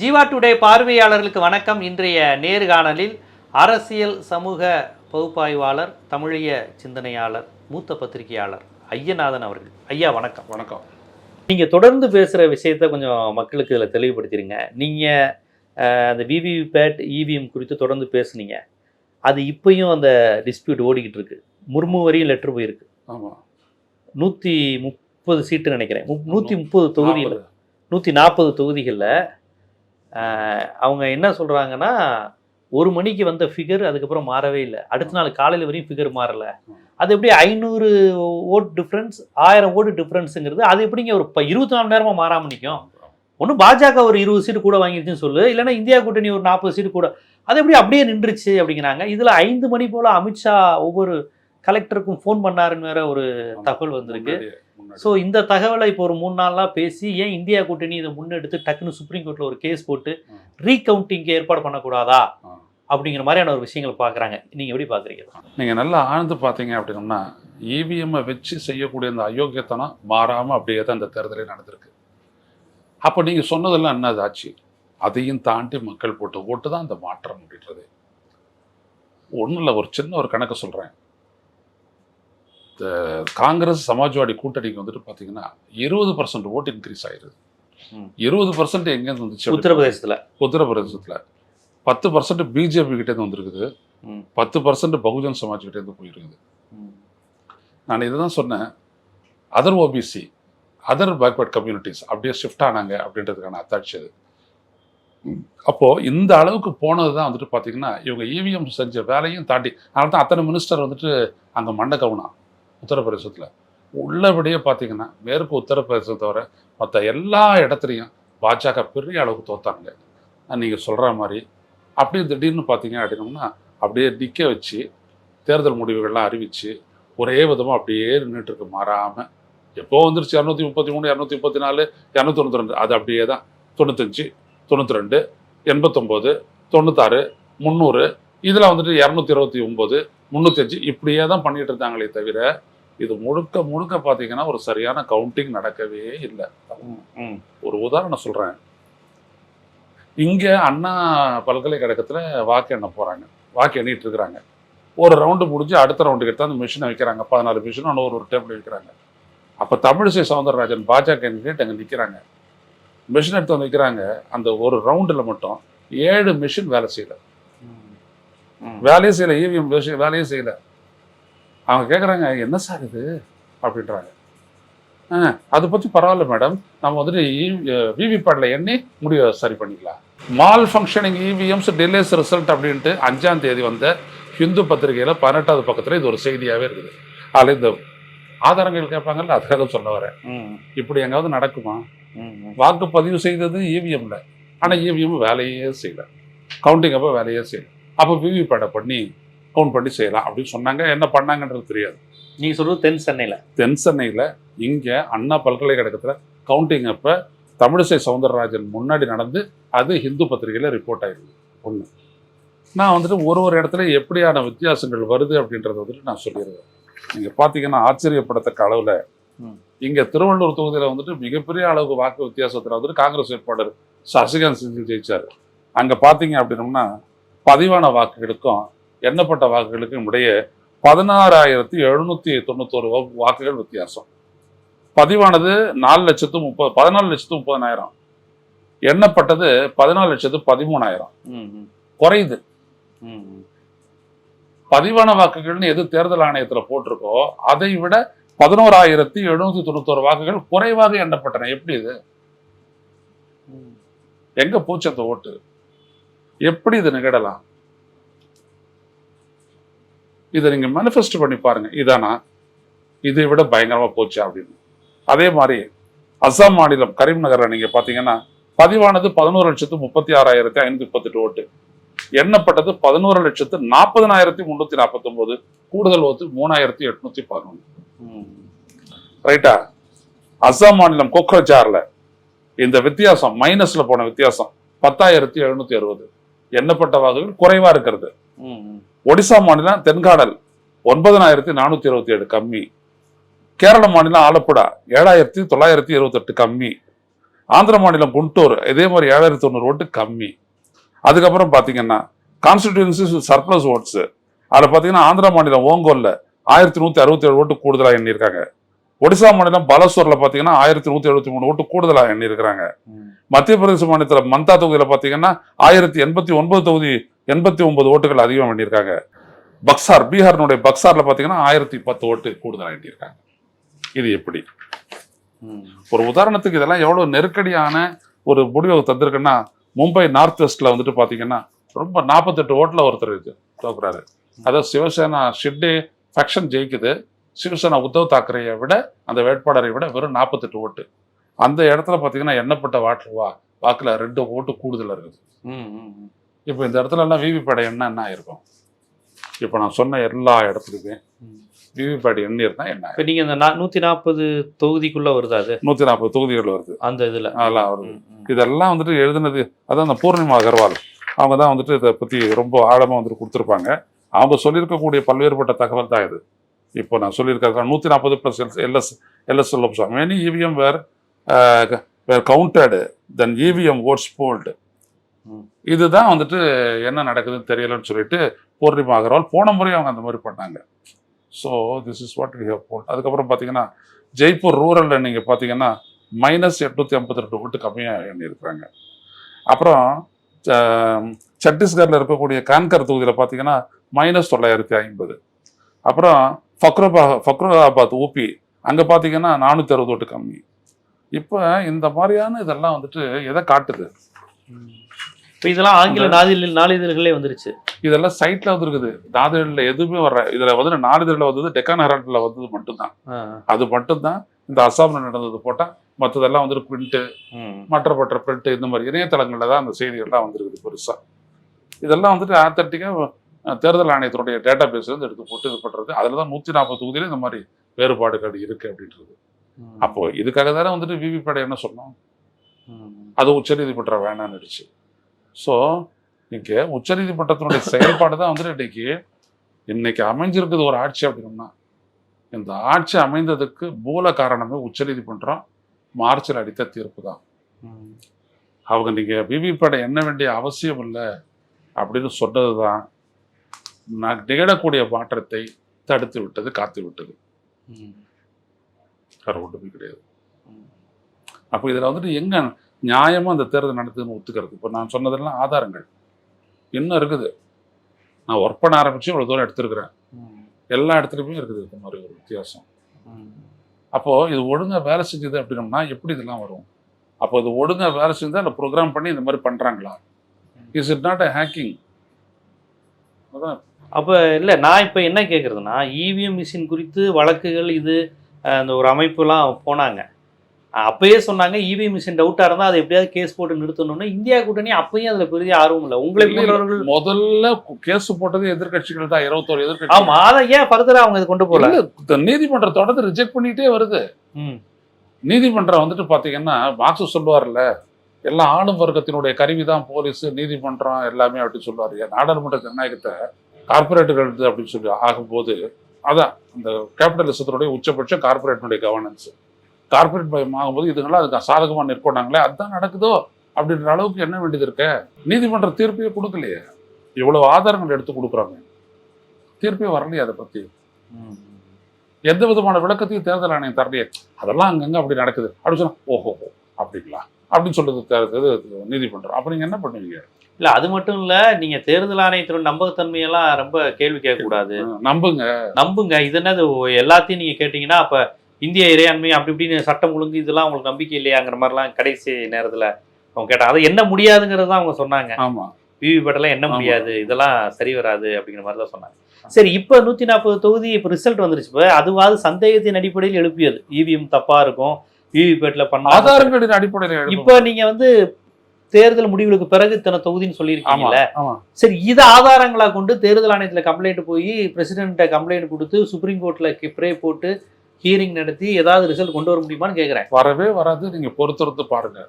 Jeeva today பார்வையாளர்களுக்கு வணக்கம். இன்றைய நேர்காணலில் அரசியல் சமூக பகுப்பாய்வாளர் தமிழிய சிந்தனையாளர் மூத்த பத்திரிகையாளர் ஐயநாதன் அவர்கள். ஐயா வணக்கம். வணக்கம். நீங்கள் தொடர்ந்து பேசுகிற விஷயத்த கொஞ்சம் மக்களுக்கு இதில் தெளிவுபடுத்திடுங்க. நீங்கள் அந்த விவிபேட் இவிஎம் குறித்து தொடர்ந்து பேசுனீங்க. அது இப்பயும் அந்த டிஸ்பியூட் ஓடிக்கிட்டு இருக்கு. முர்மு வரையும் லெட்டர் போயிருக்கு. ஆமாம் நூற்றி முப்பது சீட்டு நினைக்கிறேன். நூற்றி முப்பது தொகுதிகள் நூற்றி நாற்பது தொகுதிகளில் அவங்க என்ன சொல்கிறாங்கன்னா ஒரு மணிக்கு வந்த ஃபிகர் அதுக்கப்புறம் மாறவே இல்லை. அடுத்த நாள் காலையில் வரையும் ஃபிகர் மாறல. அது எப்படி ஐநூறு ஓட் டிஃப்ரென்ஸ் ஆயிரம் ஓட்டு டிஃப்ரென்ஸுங்கிறது அது எப்படிங்க ஒரு இப்போ இருபத்தி நாலு நேரமாக மாறாமல் நிற்கும் ஒன்று பாஜக ஒரு இருபது சீட்டு கூட வாங்கிருச்சுன்னு சொல்லு இல்லைன்னா இந்தியா கூட்டணி ஒரு நாற்பது சீட்டு கூட. அது எப்படி அப்படியே நின்றுச்சு அப்படிங்கிறாங்க. இதில் ஐந்து மணி போல் அமித்ஷா ஒவ்வொரு கலெக்டருக்கும் ஃபோன் பண்ணாருன்னு வேற ஒரு தகவல் வந்திருக்கு. ஸோ இந்த தகவலை இப்போ ஒரு மூணு நாள்லாம் பேசி ஏன் இந்தியா கூட்டணி இதை முன்னெடுத்து டக்குன்னு சுப்ரீம் கோர்ட்டில் ஒரு கேஸ் போட்டு ம். ரீகவுண்டிங்க்கு ஏற்பாடு பண்ணக்கூடாதா. அப்படிங்கிற மாதிரியான ஒரு விஷயங்கள் பார்க்குறாங்க. நீங்கள் எப்படி பார்க்குறீங்க? நீங்க நல்லா ஆழ்ந்து பார்த்தீங்க அப்படின்னா இவிஎம்ஐ வச்சு செய்யக்கூடிய இந்த அயோக்கியத்தனம் மாறாம அப்படியே தான் இந்த தேர்தலே நடந்திருக்கு. அப்போ நீங்க சொன்னதெல்லாம் என்னது ஆச்சு? அதையும் தாண்டி மக்கள் போட்டு ஓட்டு தான் அந்த மாற்றம் அப்படின்றது. ஒன்றும் இல்லை ஒரு சின்ன ஒரு கணக்கு இந்த காங்கிரஸ் சமாஜ்வாடி கூட்டணிக்கு வந்துட்டு பார்த்தீங்கன்னா இருபது பர்சன்ட் ஓட்டு இன்க்ரீஸ் ஆயிருது ம். இருபது பர்சன்ட் எங்கேருந்து வந்துச்சு உத்தரப்பிரதேசத்தில். உத்தரப்பிரதேசத்தில். பத்து பர்சன்ட் பிஜேபி கிட்டேருந்து வந்திருக்குது. பத்து பர்சன்ட் பகுஜன் சமாஜ் கிட்டேருந்து போயிருக்குது. நான் இதை தான் சொன்னேன் other OBC other backward communities அப்படியே ஷிஃப்ட் ஆனாங்க அப்படின்றதுக்கான அத்தாட்சி அது. அப்போ இந்த அளவுக்கு போனது தான் வந்துட்டு பார்த்தீங்கன்னா இவங்க இவிஎம் செஞ்ச வேலையும் தாண்டி அதனால தான் அத்தனை மினிஸ்டர் வந்துட்டு அங்கே மண்டை கவுனா. உத்தரப்பிரதேசத்தில். உள்ளபடியே பார்த்தீங்கன்னா மேற்கு உத்தரப்பிரதேசம் தவிர மற்ற எல்லா இடத்துலையும் பாஜக பெரிய அளவுக்கு தோத்தாங்க நீங்கள் சொல்கிற மாதிரி. அப்படியே திடீர்னு பார்த்தீங்க அப்படின்னோம்னா அப்படியே நிற்க வச்சு தேர்தல் முடிவுகள்லாம் அறிவித்து ஒரே விதமாக அப்படியே நின்றுட்டுருக்கு மாறாமல் எப்போ வந்துருச்சு? இரநூத்தி முப்பத்தி மூணு இரநூத்தி முப்பத்தி நாலு இரநூத்தி தொண்ணூற்றி ரெண்டு. அது அப்படியே தான் தொண்ணூத்தஞ்சு தொண்ணூற்றி ரெண்டு எண்பத்தொம்போது தொண்ணூத்தாறு முந்நூறு இதில் வந்துட்டு இரநூத்தி இருபத்தி ஒம்பது முந்நூற்றஞ்சு இப்படியே தான் பண்ணிட்டு இருந்தாங்களே தவிர இது முழுக்க முழுக்க பார்த்தீங்கன்னா ஒரு சரியான கவுண்டிங் நடக்கவே இல்லை. ஒரு உதாரணம் சொல்கிறேன் இங்கே அண்ணா பல்கலைக்கழகத்தில் வாக்கு எண்ண போகிறாங்க வாக்கு எண்ணிட்டு இருக்கிறாங்க. ஒரு ரவுண்டு முடிஞ்சு அடுத்த ரவுண்டுக்கு எடுத்து அந்த மிஷினை வைக்கிறாங்க. பதினாலு மிஷினும் இன்னும் ஒரு ஒரு டேபிள் வைக்கிறாங்க. அப்போ தமிழிசை சவுந்தரராஜன் பாஜக கேண்டிடேட் அங்கே நிற்கிறாங்க மிஷின் எடுத்து வந்து வைக்கிறாங்க. அந்த ஒரு ரவுண்டில் மட்டும் ஏழு மிஷின் வேலை செய்யல. வேலையே செய்யல இவிஎம் வேலையே செய்யல. அவங்க கேட்குறாங்க என்ன சார் இது? அப்படின்றாங்க. அதை பற்றி பரவாயில்ல மேடம். நம்ம வந்துட்டு விவிபேட்டில் எண்ணி முடிவை சரி பண்ணிக்கலாம். Malfunctioning EVMs delays result அப்படின்ட்டு அஞ்சாம் தேதி வந்த ஹிந்து பத்திரிகையில் பதினெட்டாவது பக்கத்தில் இது ஒரு செய்தியாகவே இருக்குது. அதில் இந்த ஆதாரங்கள் கேட்பாங்கல்ல அதுக்காக சொல்ல வரேன். இப்படி எங்காவது நடக்குமா? வாக்குப்பதிவு செய்தது இவிஎம்ல ஆனால் இவிஎம் வேலையே செய்யல. கவுண்டிங் அப்போ வேலையே செய்யல. அப்போ விவிபேட்டை பண்ணி கவுண்ட் பண்ணி செய்யலாம். அப்படின்னு சொன்னாங்க. என்ன பண்ணாங்கன்றது தெரியாது. நீங்கள் சொல்கிறது தென் சென்னையில். தென் சென்னையில் இங்கே அண்ணா பல்கலைக்கழகத்தில் கவுண்டிங் அப்போ தமிழிசை சவுந்தரராஜன் முன்னாடி நடந்து அது ஹிந்து பத்திரிகையில் ரிப்போர்ட் ஆயிருக்கு. ஒன்று நான் வந்துட்டு ஒரு ஒரு இடத்துல எப்படியான வித்தியாசங்கள் வருது அப்படின்றத வந்துட்டு நான் சொல்லிடுவேன் நீங்கள் பார்த்தீங்கன்னா ஆச்சரியப்படத்தக்க அளவில். இங்கே திருவள்ளூர் தொகுதியில் வந்துட்டு மிகப்பெரிய அளவுக்கு வாக்கு வித்தியாசத்தில் வந்துட்டு காங்கிரஸ் வேட்பாளர் சசிகாந்த் செந்தில் ஜெயிச்சார். அங்கே பார்த்தீங்க அப்படின்னோம்னா பதிவான வாக்குகளுக்கும் எண்ணப்பட்ட வாக்குகளுக்கும் இடையே பதினாறாயிரத்தி எழுநூத்தி தொண்ணூத்தோரு வாக்குகள் வித்தியாசம். பதிவானது நாலு லட்சத்து முப்பது பதினாலு லட்சத்து முப்பதனாயிரம். எண்ணப்பட்டது பதினாலு லட்சத்து பதிமூணாயிரம். குறையுது. பதிவான வாக்குகள்னு எது தேர்தல் ஆணையத்துல போட்டிருக்கோ அதை விட பதினோராயிரத்தி எழுநூத்தி தொண்ணூத்தோரு வாக்குகள் குறைவாக எண்ணப்பட்டன. எப்படி இது? எங்க போச்சு அந்த ஓட்டு? எப்படி இது நிகழலாம் இதை நீங்க மேனிஃபெஸ்ட் பண்ணி பாருங்க. இதானா? இதை விட பயங்கரமா போச்சு அப்படின்னு. அதே மாதிரி அஸ்ஸாம் மாநிலம் கரீம்நகர்ல நீங்க பாத்தீங்கன்னா பதிவானது பதினோரு லட்சத்து முப்பத்தி ஆறாயிரத்தி ஐநூத்தி முப்பத்தெட்டு ஓட்டு. எண்ணப்பட்டது பதினோரு லட்சத்து நாற்பதனாயிரத்தி முன்னூத்தி நாற்பத்தி ஒன்பது கூடுதல் ஓட்டு மூணாயிரத்தி எட்நூத்தி பதினொன்று ரைட்டா? அஸ்ஸாம் மாநிலம் கோக்ரஜார்ல இந்த வித்தியாசம் மைனஸ்ல போன வித்தியாசம் பத்தாயிரத்தி எழுநூத்தி அறுபது. எண்ணப்பட்ட வாக்குகள் குறைவா இருக்கிறது. ஒடிசா மாநிலம் தென்காடல் ஒன்பதனாயிரத்தி நானூத்தி இருபத்தி ஏழு கம்மி. கேரள மாநிலம் ஆலப்புழா ஏழாயிரத்தி தொள்ளாயிரத்தி இருபத்தெட்டு கம்மி. ஆந்திர மாநிலம் குண்டூர் இதே மாதிரி ஏழாயிரத்தி தொண்ணூறு ஓட்டு கம்மி. அதுக்கப்புறம் பார்த்தீங்கன்னா கான்ஸ்டிடியூன்சிஸ் சர்ப்ளஸ் ஓட்ஸ் அதில் பார்த்தீங்கன்னா ஆந்திர மாநிலம் ஓங்கோல்ல ஆயிரத்தி நூற்றி அறுபத்தி ஏழு ஓட்டு கூடுதலாக எண்ணியிருக்காங்க. ஒடிசா மாநிலம் பலசோரில் பார்த்தீங்கன்னா ஆயிரத்தி நூற்றி எழுபத்தி மூணு ஓட்டு கூடுதலாக எண்ணியிருக்கிறாங்க. மத்திய பிரதேச மாநிலத்தில் மந்தா தொகுதியில் பார்த்தீங்கன்னா ஆயிரத்தி எண்பத்தி ஒன்பது தொகுதி எண்பத்தி ஒன்பது ஓட்டுகள் அதிகம் எண்ணியிருக்காங்க. பக்சார் பீகாரினுடைய பக்சார்ல பார்த்தீங்கன்னா ஆயிரத்தி பத்து ஓட்டு கூடுதலாக எண்ணியிருக்காங்க. இது எப்படி? ஒரு உதாரணத்துக்கு இதெல்லாம் எவ்வளவு நெருக்கடியான ஒரு முடிவை தந்திருக்குன்னா மும்பை நார்த் வெஸ்ட்ல வந்துட்டு பாத்தீங்கன்னா ரொம்ப நாற்பத்தெட்டு ஓட்டுல ஒருத்தர் இருக்கு தோக்குறாரு. அதாவது சிவசேனா ஷிட்டே ஃபேக்ஷன் ஜெயிக்குது. சிவசேனா உத்தவ் தாக்கரேயை விட அந்த வேட்பாளரை விட வெறும் நாற்பத்தெட்டு ஓட்டு. அந்த இடத்துல பாத்தீங்கன்னா எண்ணப்பட்ட வாட்டு வா வாக்குல ரெண்டு ஓட்டு கூடுதல் இருக்குது. இப்போ இந்த இடத்துல எல்லாம் விவிபேடை எண்ணம் என்ன ஆயிருக்கும் இப்போ நான் சொன்ன எல்லா இடத்துலையுமே விவிபேடை எண்ணி இருந்தா என்ன இப்போ நீங்க இந்த நா- நூத்தி நாற்பது தொகுதிக்குள்ள வருதா அது? நூத்தி நாற்பது தொகுதிகள் வருது. அந்த இதுல. அதெல்லாம் வருது. இதெல்லாம் வந்துட்டு எழுதுனது அதான் அந்த பூர்ணிமா அகர்வால். அவங்க தான் வந்துட்டு இதை பற்றி ரொம்ப ஆழமாக வந்துட்டு கொடுத்துருப்பாங்க. அவங்க சொல்லியிருக்கக்கூடிய பல்வேறுபட்ட தகவல் தான் இது. இப்போ நான் சொல்லியிருக்கிறது நூற்றி நாற்பது plus L S L S Lok Sabha many EVM were were counted then EVM votes polled. இதுதான் வந்துட்டு என்ன நடக்குதுன்னு தெரியலன்னு சொல்லிட்டு பூர்ணிமா அகர்வால் போன முறை அவங்க அந்த மாதிரி பண்ணாங்க. So this is what we have polled அதுக்கப்புறம் பார்த்தீங்கன்னா ஜெய்ப்பூர் ரூரலில் நீங்கள் பார்த்தீங்கன்னா மைனஸ் எட்நூற்றி ஐம்பத்தி ரெண்டு ஓட்டு கம்மியாக எண்ணியிருக்கிறாங்க. அப்புறம் சத்தீஸ்கர்ல இருக்கக்கூடிய கான்கர் தொகுதியில் பார்த்தீங்கன்னா மைனஸ் தொள்ளாயிரத்தி ஐம்பது. அப்புறம் ஃபக்ரோபா ஃபக்ரோபாத் ஊபி அங்கே பார்த்தீங்கன்னா நானூற்றி அறுபது ஓட்டு கம்மி. இப்போ இந்த மாதிரியான இதெல்லாம் வந்துட்டு எதை காட்டுது? இப்போ இதெல்லாம் ஆங்கில நாளிதழ் நாளிதழ்களே வந்துருச்சு. இதெல்லாம் சைட்ல வந்துருக்குது. நாளிதழில் எதுவுமே வர இதுல வந்து நாளிதழில் வந்தது டெக்கான் ஹெரால்டில் வந்தது மட்டும்தான். அது மட்டும்தான் இந்த அசாம்ல நடந்தது போட்டால் மற்றதெல்லாம் வந்துட்டு பிரிண்ட்டு ம். மற்ற மற்ற பிரிண்ட் இந்த மாதிரி இணையதளங்களில் தான் அந்த செய்திகள்லாம் வந்திருக்குது பெருசாக இதெல்லாம் வந்துட்டு ஆத்தட்டிக்காக தேர்தல் ஆணையத்தினுடைய டேட்டா பேஸ் வந்து எடுத்து போட்டு இது பண்ணுறது அதில் தான் நூற்றி நாற்பது தொகுதியில இந்த மாதிரி வேறுபாடுகள் இருக்குது அப்படின்றது. அப்போ இதுக்காக தானே வந்துட்டு விவிபேடை என்ன சொன்னோம். அது உச்சநீதிமன்றம் வேணான்னுடுச்சு ஸோ இங்கே உச்சநீதிமன்றத்தினுடைய செயல்பாடு தான் வந்துட்டு இன்னைக்கு இன்னைக்கு அமைஞ்சிருக்குது ஒரு ஆட்சி அப்படின்னா இந்த ஆட்சி அமைந்ததுக்கு மூல காரணமே உச்சநீதிமன்றம் மார்ச்சில் அடித்த தீர்ப்பு தான். அவங்க நீங்க விவிபேடை எண்ண வேண்டிய அவசியம் இல்லை அப்படின்னு சொன்னது தான் நிகழக்கூடிய மாற்றத்தை தடுத்து விட்டது காத்து விட்டது. வேற ஒன்றுமே கிடையாது. அப்போ இதில் வந்துட்டு எங்க நியாயமா அந்த தேர்தல் நடத்துதுன்னு ஒத்துக்கிறது? இப்போ நான் சொன்னதெல்லாம் ஆதாரங்கள். இன்னும் இருக்குது? நான் ஒர்க் பண்ண ஆரம்பிச்சு இவ்வளோ தூரம் எடுத்திருக்கிறேன். எல்லா இடத்துலையுமே இருக்குது இந்த மாதிரி ஒரு வித்தியாசம். ம். அப்போ இது ஒழுங்கா வேலை செஞ்சது அப்படின்னம்னா எப்படி இதெல்லாம் வரும்? அப்போ இது ஒழுங்கா வேலை செஞ்சா இல்லை ப்ரோக்ராம் பண்ணி இந்த மாதிரி பண்றாங்களா? Is it not a hacking அதான் அப்ப இல்ல நான் இப்ப என்ன கேக்குறதுன்னா இவிஎம் மிஷின் குறித்து வழக்குகள் இது அந்த ஒரு அமைப்புலாம் போனாங்க. அப்பயே சொன்னாங்க இவிஎம் மிஷின் டவுட்டா இருந்தா அதை எப்படியாவது கேஸ் போட்டு நிறுத்தணும்னு. இந்தியா கூட்டணி அப்பயும் அதுல பெரிய ஆர்வம் இல்லை. உங்களை. போன்றவர்கள் முதல்ல கேஸ் போட்டது எதிர்க்கட்சிகள் தான் இருபத்தோரு எதிர்க்கட்சி ஆமா அதை ஏன் ஃபர்தரா அவங்க இது கொண்டு போகல? நீதிமன்றம் தொடர்ந்து ரிஜெக்ட் பண்ணிட்டே வருது. நீதிமன்றம் வந்துட்டு பாத்தீங்கன்னா மார்க்ஸ் சொல்லுவார்ல எல்லாம் ஆளும் வர்க்கத்தினுடைய கருவி தான் போலீஸ் நீதிமன்றம் எல்லாமே அப்படின்னு சொல்லுவாரு. நாடாளுமன்ற ஜனநாயகத்தை கார்பரேட்டுகள் அப்படின்னு சொல்லி ஆகும்போது அதான் அந்த கேபிட்டலிசத்தினுடைய உச்சபட்சம் கார்பரேட்டினுடைய கவர்னன்ஸ் கார்பரேட் பயம் ஆகும்போது இதுங்களாம் அதுக்கு சாதகமாக நிற்கொண்டாங்களே அதுதான் நடக்குதோ அப்படின்ற அளவுக்கு என்ன வேண்டியது இருக்க? நீதிமன்ற தீர்ப்பையே கொடுக்கலையே. இவ்வளவு ஆதாரங்கள் எடுத்து கொடுக்குறாங்க. தீர்ப்பே வரலையே அதை பற்றி எந்த விதமான விளக்கத்தையும் தேர்தல் ஆணையம் தரலையே. அதெல்லாம் அங்கங்கே அப்படி நடக்குது. அப்படி சொன்னால் ஓஹோ அப்படிங்களா? அப்படின்னு சொல்றது நீதிமன்றம். அப்போ நீங்கள் என்ன பண்ணுவீங்க? இல்ல அது மட்டும் இல்ல நீங்க தேர்தல் ஆணையத்தோட நம்பகத்தன்மையெல்லாம் ரொம்ப கேள்வி கேட்க கூடாது நம்புங்க. நம்புங்க. இது என்னது? எல்லாத்தையும் நீங்க கேட்டீங்கன்னா அப்ப இந்திய இறையாண்மை அப்படி இப்படின்னு சட்டம் ஒழுங்கு இதெல்லாம் உங்களுக்கு நம்பிக்கை இல்லையாங்கிற மாதிரிலாம் கடைசி நேரத்துல அவங்க கேட்டாங்க. அதை என்ன முடியாதுங்கிறது தான் அவங்க சொன்னாங்க. ஆமா. விவி பட்டெல்லாம் என்ன. முடியாது? இதெல்லாம் சரி வராது அப்படிங்கிற மாதிரி தான் சொன்னாங்க. சரி இப்போ நூத்தி நாற்பது தொகுதி இப்போ ரிசல்ட் வந்துருச்சு. இப்போ அதுவாது சந்தேகத்தின் அடிப்படையில் எழுப்பியது. இவிஎம் தப்பா இருக்கும். விவிபேட்ல பண்ண ஆதாரங்களின் அடிப்படையில் இப்போ நீங்க வந்து தேர்தல் முடிவுகளுக்கு பிறகு இத்தனை தொகுதின்னு சொல்லியிருக்கீங்கல்ல. சரி இதை ஆதாரங்களா கொண்டு தேர்தல் ஆணையத்துல கம்ப்ளைண்ட் போய் பிரசிடென்ட்ட கம்ப்ளைண்ட் கொடுத்து சுப்ரீம் கோர்ட்ல கிப்ரே போட்டு ஹியரிங் நடத்தி ஏதாவது ரிசல்ட் கொண்டு வர முடியுமான்னு கேக்குறேன். வரவே வராது. நீங்க பொறுத்திருந்து பாருங்க.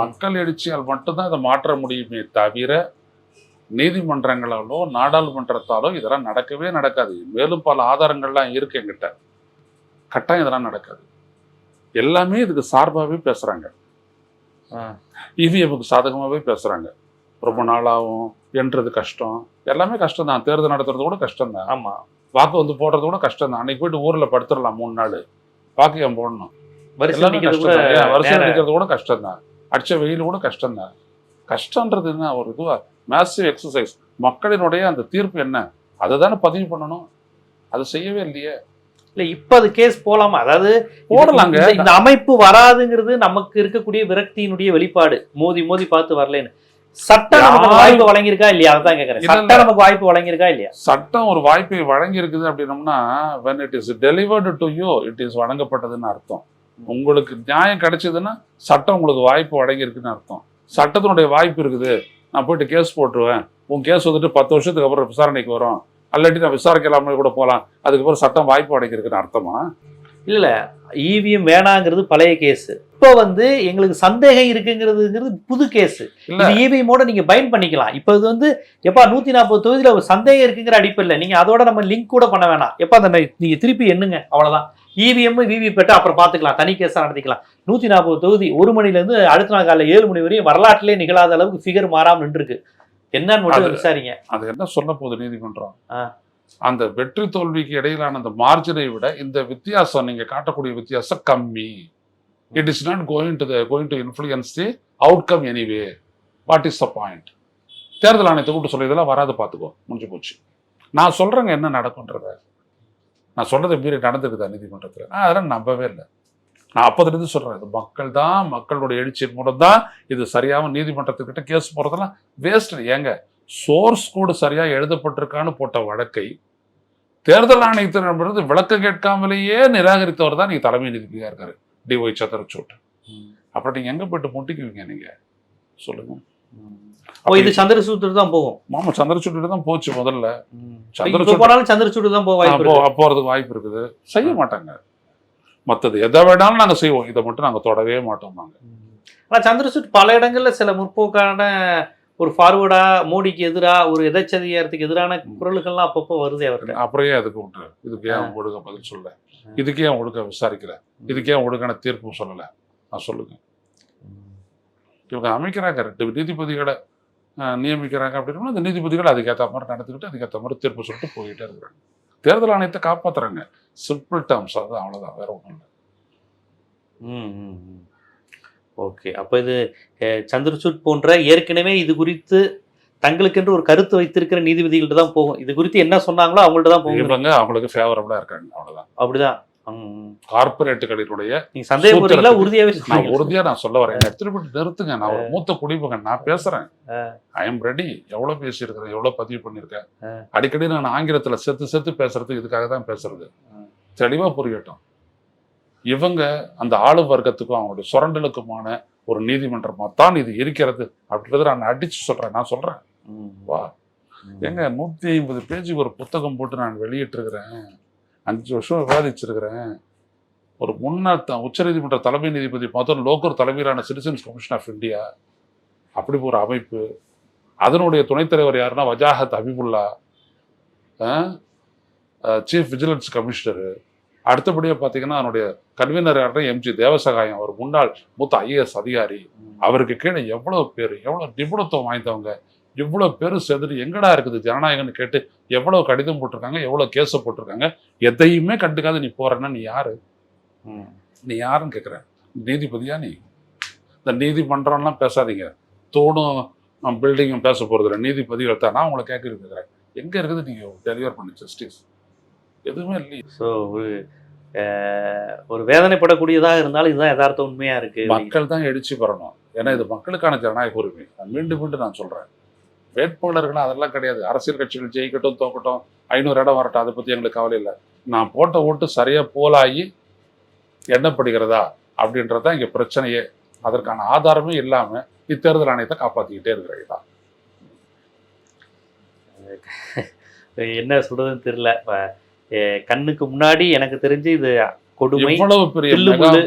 மக்கள் எழுச்சியால் மட்டும்தான் இதை மாற்ற முடியுமே தவிர நீதிமன்றங்களாலோ நாடாளுமன்றத்தாலோ இதெல்லாம் நடக்கவே நடக்காது. மேலும் பல ஆதாரங்கள்லாம் இருக்கு என்கிட்ட. கட்டாயம் இதெல்லாம் நடக்காது. எல்லாமே இதுக்கு சார்பாகவே பேசுறாங்க. ஆ. இவிஎம்க்கு சாதகமாகவே பேசுறாங்க. ரொம்ப நாளாகும் என்றது கஷ்டம். எல்லாமே கஷ்டம் தான் தேர்தல் நடத்துறது கூட கஷ்டம் தான் ஆமா. வாக்கு வந்து போடுறது கூட கஷ்டம் தான் அன்னைக்கு போயிட்டு ஊர்ல படுத்துடலாம் மூணு நாள். வாக்கு ஏன் போடணும்? வரிசை எல்லாமே கஷ்டம் கூட தான் நேர- நிற்கிறது கூட கஷ்டம் தான் அடிச்ச வெயில் கூட கஷ்டம் தான் கஷ்டன்றது என்ன? ஒரு இதுவா மேசிவ் எக்ஸசைஸ் மக்களினுடைய அந்த தீர்ப்பு என்ன? அதை தானே பதிவு பண்ணணும். அதை செய்யவே இல்லையே. இல்ல இப்ப அது கேஸ் போலாமா? அதாவது போடலாங்க. இந்த- அமைப்பு வராதுங்கிறது நமக்கு இருக்கக்கூடிய விரக்தியினுடைய வெளிப்பாடு. மோதி மோதி பார்த்து வரலன்னு. சட்டம் நமக்கு வாய்ப்பு வழங்கியிருக்கா இல்லையா? அதான் இல்ல. சட்டம் நமக்கு வாய்ப்பு வழங்கியிருக்கா இல்லையா? சட்டம் ஒரு வாய்ப்பை வழங்கி இருக்குது அப்படின்னம்னா when it is delivered to you it is வழங்கப்பட்டதுன்னு அர்த்தம். உங்களுக்கு நியாயம் கிடைச்சதுன்னா சட்டம் உங்களுக்கு வாய்ப்பு வழங்கியிருக்குன்னு அர்த்தம். சட்டத்தினுடைய வாய்ப்பு இருக்குது. நான் போயிட்டு கேஸ் போட்டுருவேன். உன் கேஸ் வந்துட்டு பத்து வருஷத்துக்கு அப்புறம் விசாரணைக்கு வரும். அல்லாட்டி நான் விசாரிக்க இல்லாமல் கூட போகலாம் அதுக்கப்புறம் சட்டம் வாய்ப்பு வழங்கியிருக்குன்னு அர்த்தமா? இல்ல இவிஎம் வேணாங்கிறது பழைய கேஸ். இப்போ வந்து எங்களுக்கு சந்தேகம் இருக்குங்கிறதுங்கிறது புது கேஸ். இல்ல. இது இவிஎம்மோட நீங்க பைன் பண்ணிக்கலாம். இப்போ இது வந்து எப்பா நூத்தி நாற்பது தொகுதியில ஒரு சந்தேகம் இருக்குங்கிற அடிப்படையில் நீங்க அதோட நம்ம லிங்க் கூட பண்ண வேணாம். எப்ப அந்த நை- நீங்க திருப்பி எண்ணுங்க அவ்வளவுதான். இவிஎம் விவிபேட்டை அப்புறம் பார்த்துக்கலாம். தனி கேஸா நடத்திக்கலாம். நூத்தி நாற்பது தொகுதி ஒரு மணில இருந்து அடுத்த நாள் காலைல ஏழு மணி வரையும் வரலாற்றிலே நிகழாத அளவுக்கு ஃபிகர் மாறாம நின்றுருக்கு. என்னன்னு மட்டும் விசாரிங்க. அது என்ன சொல்ல போகுது நீதிமன்றம். அந்த வெற்றி தோல்விக்கு இடையிலான அந்த மார்ஜினை விட இந்த வித்தியாசம் நீங்க காட்டக்கூடிய வித்தியாசம் கம்மி. It is not going to going to influence the outcome anyway what is the point தேர்தல் ஆணையத்தை கூப்பிட்டு சொல்லி இதெல்லாம் வராது பார்த்துக்கோ. முடிஞ்சு போச்சு. நான் சொல்றேங்க என்ன நடக்கும்ன்றத. நான் சொல்றதை மீறி நடந்திருக்குதா நீதிமன்றத்தில்? நான் அதெல்லாம் நம்பவே இல்லை. நான் அப்போதுலேருந்து சொல்றேன் இது மக்கள் தான் மக்களுடைய எழுச்சியின் மூலம் தான் இது சரியாக நீதிமன்றத்துக்கிட்ட கேஸ் போறதெல்லாம் வேஸ்ட் ஏங்க சோர்ஸ் கூட சரியா எழுதப்பட்டிருக்கான்னு போட்ட வழக்கை தேர்தல் ஆணையத்தினரிடமிருந்து விளக்கம் கேட்காமலேயே நிராகரித்தவர் தான் நீங்க தலைமை நீதிபதியா இருக்காரு டி ஒய் சந்திரசூட். அப்புறம் நீங்க எங்க போயிட்டு முட்டிக்குவீங்க நீங்க? சொல்லுங்க. ஓ இது சந்திரசூத்திர தான் போகும். மாமா சந்திரசூட் தான் போச்சு முதல்ல. சந்திரசூட் போனாலும் சந்திரசூடு தான் போக வாய்ப்பு போறதுக்கு வாய்ப்பு இருக்குது. செய்ய மாட்டாங்க. மத்தது எதை வேணாலும் நாங்க செய்வோம். இதை மட்டும் நாங்க தொடவே மாட்டோம் நாங்க. ஆனா சந்திரசூட் பல இடங்கள்ல சில முற்போக்கான ஒரு ஃபார்வர்டா மோடிக்கு எதிரா ஒரு எதச்சதிகாரத்துக்கு எதிரான குரல்கள்லாம் அப்பப்போ வருதே அவர்கிட்ட. அப்புறம் ஏன் அதுக்கு விட்டு இதுக்கு ஏன் ஒழுங்கா பதில் சொல்ல இதுக்கு ஏன் ஒழுங்கா விசாரிக்கல? இதுக்கு ஏன் ஒழுங்கான தீர்ப்பு சொல்லல? நான் சொல்லுங்க. இவங்க அமைக்கிறாங்க. ரெண்டு நீதிபதிகளை நியமிக்கிறாங்க அப்படின்னா அந்த நீதிபதிகள் அதுக்கேற்ற மாதிரி நடந்துக்கிட்டு அதுக்கேற்ற மாதிரி தீர்ப்பு சொல்லிட்டு போயிட்டே இருக்கிறாங்க. தேர்தல் ஆணையத்தை காப்பாத்துறாங்க. சிம்பிள் டேர்ம்ஸ் அதுதான் அவ்வளவுதான். வேற ஒன்றும் இல்லை. ஓகே. அப்போ இது சந்திரசூட் போன்ற ஏற்கனவே இது குறித்து தங்களுக்கென்று ஒரு கருத்து வைத்திருக்கிற நீதிபதிகள்ட்ட தான் போகும். இது குறித்து என்ன சொன்னாங்களோ அவங்கள்ட்ட தான் போகும். அவங்களுக்கு ஃபேவரபிளா இருக்காங்க. அவ்வளவுதான். அப்படிதான். கார்பரேட்டுகளினுடைய நீங்க உறுதியாவே நான் உறுதியா நான் சொல்ல வரேன். போயிட்டு நிறுத்துங்க. நான் ஒரு மூத்த குடிமகன். நான் பேசுறேன். ஐ எம் ரெடி எவ்வளவு பேசியிருக்கிறேன் எவ்வளவு பதிவு பண்ணியிருக்கேன். அடிக்கடி நான் ஆங்கிலத்துல செத்து செத்து பேசுறது இதுக்காக தான் பேசுறது. தெளிவா புரியட்டும். இவங்க அந்த ஆளு வர்க்கத்துக்கும் அவங்களுடைய சுரண்டலுக்குமான ஒரு நீதிமன்றமா தான் இது இருக்கிறது அப்படின்றத நான் அடிச்சு சொல்றேன். நான் சொல்றேன். வா. ஏங்க நூத்தி ஐம்பது பேஜுக்கு ஒரு புத்தகம் போட்டு நான் வெளியிட்டிருக்கிறேன். அஞ்சு வருஷம் விவாதிச்சிருக்கிறேன். ஒரு முன்னாள் த- உச்சநீதிமன்ற தலைமை நீதிபதி பார்த்தோம் லோக்கர் தலைமையிலான சிட்டிசன்ஸ் கமிஷன் ஆஃப் இந்தியா. அப்படி ஒரு அமைப்பு. அதனுடைய துணைத் தலைவர் யாருன்னா Wajahat Habibullah. Chief vigilance commissioner. அடுத்தபடியாக பார்த்தீங்கன்னா அதனுடைய கன்வீனர் யாருன்னா எம்ஜி தேவசகாயம் அவர் முன்னாள் மூத்த ஐஏஎஸ் அதிகாரி. அவருக்கு கீழே எவ்வளோ பேர் எவ்வளோ நிபுணத்துவம் வாய்ந்தவங்க. இவ்வளோ பேர் சேர்ந்துட்டு எங்கடா இருக்குது ஜனநாயகம்னு கேட்டு எவ்வளோ கடிதம் போட்டிருக்காங்க எவ்வளோ கேஸை போட்டிருக்காங்க எதையுமே கண்டுக்காத நீ போறேன்னா நீ யாரு. நீ யாருன்னு கேட்குறேன் நீதிபதியா நீ? இந்த நீதிமன்றம்லாம் பேசாதீங்க. தோணும் பில்டிங்கும் பேச போகிறது இல்லை நீதிபதிகள் தான் நான் உங்களை கேட்க கேட்குறேன் எங்கே இருக்குது நீங்கள் டெலிவர் பண்ணி ஜஸ்டிஸ் எதுவுமே இல்லையே. ஸோ ஒரு ஒரு வேதனைப்படக்கூடியதாக இருந்தாலும் இதுதான் யதார்த்த உண்மையா இருக்கு. மக்கள் தான் எழுச்சி பெறணும். ஏன்னா இது மக்களுக்கான ஜனநாயக உரிமை. நான் மீண்டும் மீண்டும் நான் சொல்றேன். வேட்பாளர்கள் அதெல்லாம் கிடையாது. அரசியல் கட்சிகள் ஜெயிக்கட்டும் தோக்கட்டும் ஐநூறு இடம் வரட்டும் அதை பத்தி எங்களுக்கு கவலை இல்லை. நான் போட்ட ஓட்டு சரியா போலாகி எண்ணப்படுகிறதா அப்படின்றது தான் இங்க பிரச்சனையே. அதற்கான ஆதாரமே இல்லாம இத்தேர்தல் ஆணையத்தை காப்பாத்திக்கிட்டே இருக்கிறீங்களா என்ன சொல்றதுன்னு தெரியல. இப்ப, கண்ணுக்கு முன்னாடி எனக்கு தெரிஞ்சு இது கொடுமை இவ்வளவு பெரிய.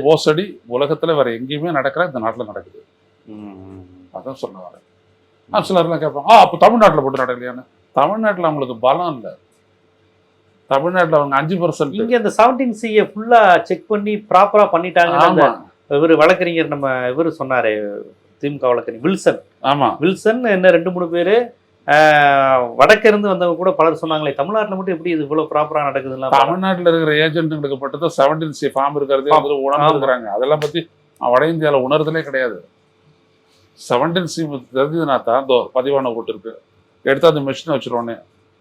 மோசடி உலகத்துல வேற எங்கேயுமே நடக்கல இந்த நாட்டுல நடக்குது. அதான் சொல்ல வரேன். சிலர்லாம் கேட்பாங்க ஆ அப்போ தமிழ்நாட்டில் போட்டு நடக்கலையான்னு தமிழ்நாட்டில் அவங்களுக்கு பலம் இல்லை. தமிழ்நாட்டில் அவங்க அஞ்சு பர்சன்ட் இங்க இந்த செவன்டீன் சிஏ ஃபுல்லா செக் பண்ணி ப்ராப்பரா பண்ணிட்டாங்க இவர் வழக்கறிஞர் நம்ம இவர் சொன்னாரு திமுக வழக்கறிஞர் வில்சன். ஆமா. வில்சன் என்ன ரெண்டு மூணு பேர் வடக்க இருந்து வந்தவங்க கூட பலர் சொன்னாங்களே தமிழ்நாட்டுல மட்டும் எப்படி இது இவ்வளவு ப்ராப்பரா நடக்குதுலாம் தமிழ்நாட்டுல இருக்கிற ஏஜென்ட்டுங்களுக்கு மட்டும் தான் செவன்டீன் சி ஃபார்ம் இருக்கிறதே வந்து உணர்ந்துருக்குறாங்க. அதெல்லாம் பத்தி அவன் வட இந்தியால உணர்தலே கிடையாது. செவன்டீன் சி தெரிஞ்சதுனா தான் இந்த பதிவான ஓட்டு இருக்கு. எடுத்து அந்த மிஷினை வச்சிருவோன்னே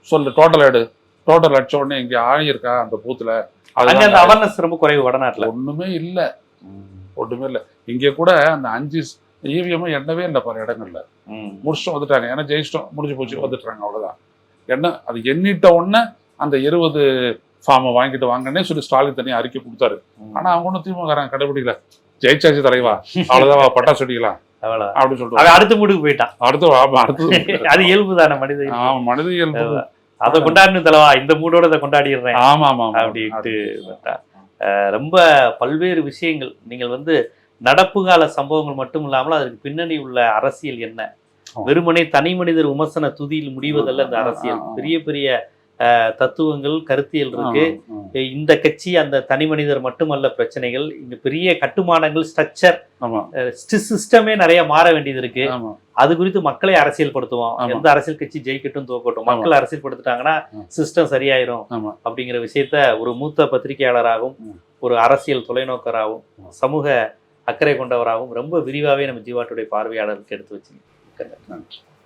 சொல்லு டோட்டல் எடு. டோட்டல் அடிச்ச உடனே இங்க ஆகியிருக்கா அந்த பூத்துல அங்க அந்த அவேர்னஸ் ரொம்ப குறைவு வடநாட்டுல. ஒண்ணுமே இல்ல. ஒண்ணுமே இல்ல. இங்க கூட அந்த அஞ்சு இவிஎம் எண்ணவே இல்லை பல இடங்கள்ல. முடிச்சுட்டு வந்துட்டாங்க. ஏன்னா ஜெயிச்சிட்டோம். முடிஞ்சு போச்சு. வந்துட்டாங்க அவ்வளவுதான். என்ன? அது எண்ணிட்ட உடனே அந்த இருபது ஃபார்மை வாங்கிட்டு வாங்கன்னே சொல்லி ஸ்டாலின் தனியாக அறிக்கை கொடுத்தாரு. ஆனா அவங்க ஒன்றும் திமுக கடைபிடிக்கல ஜெயிச்சாச்சு தலைவா. அவ்வளவுதான். பட்டா செடிக்கலாம் அவ்வளவுதான் அப்படின்னு சொல்லிட்டு அடுத்த மூடுக்கு போயிட்டான். அடுத்து ஆமா அடுத்தது அது இயல்பு தானே மனித மனித இயல்பு. அதை கொண்டாடணும் தலைவா இந்த மூடோட அதை கொண்டாடிடுறேன் ஆமா ஆமா. அப்படின்ட்டு ரொம்ப பல்வேறு விஷயங்கள். நீங்கள் வந்து நடப்பு கால சம்பவங்கள் மட்டும் இல்லாமல் அதற்கு பின்னணி உள்ள அரசியல் என்ன. வெறுமனே தனி மனிதர் விமர்சன துதியில் முடிவதல்ல ஆ, அரசியல். பெரிய பெரிய தத்துவங்கள் கருத்தியல் இருக்கு. இந்த கட்சி அந்த தனி மனிதர் மட்டுமல்ல பிரச்சனைகள். இங்க பெரிய கட்டுமானங்கள் ஸ்ட்ரக்சர் சிஸ்டமே நிறைய மாற வேண்டியது இருக்கு. அது குறித்து மக்களை அரசியல் படுத்துவோம் ஆமா. எந்த அரசியல் கட்சி ஜெயிக்கட்டும் தோக்கட்டும். மக்கள் அரசியல் படுத்துட்டாங்கன்னா. சிஸ்டம் சரியாயிரும். அப்படிங்கிற விஷயத்த ஒரு மூத்த பத்திரிகையாளராகவும். ஒரு அரசியல் தொலைநோக்கராகவும். சமூக அக்கறை கொண்டவராகவும் ரொம்ப விரிவாகவே நம்ம ஜீவாட்டுடைய பார்வையாளருக்கு எடுத்து வச்சுங்க நன்றி.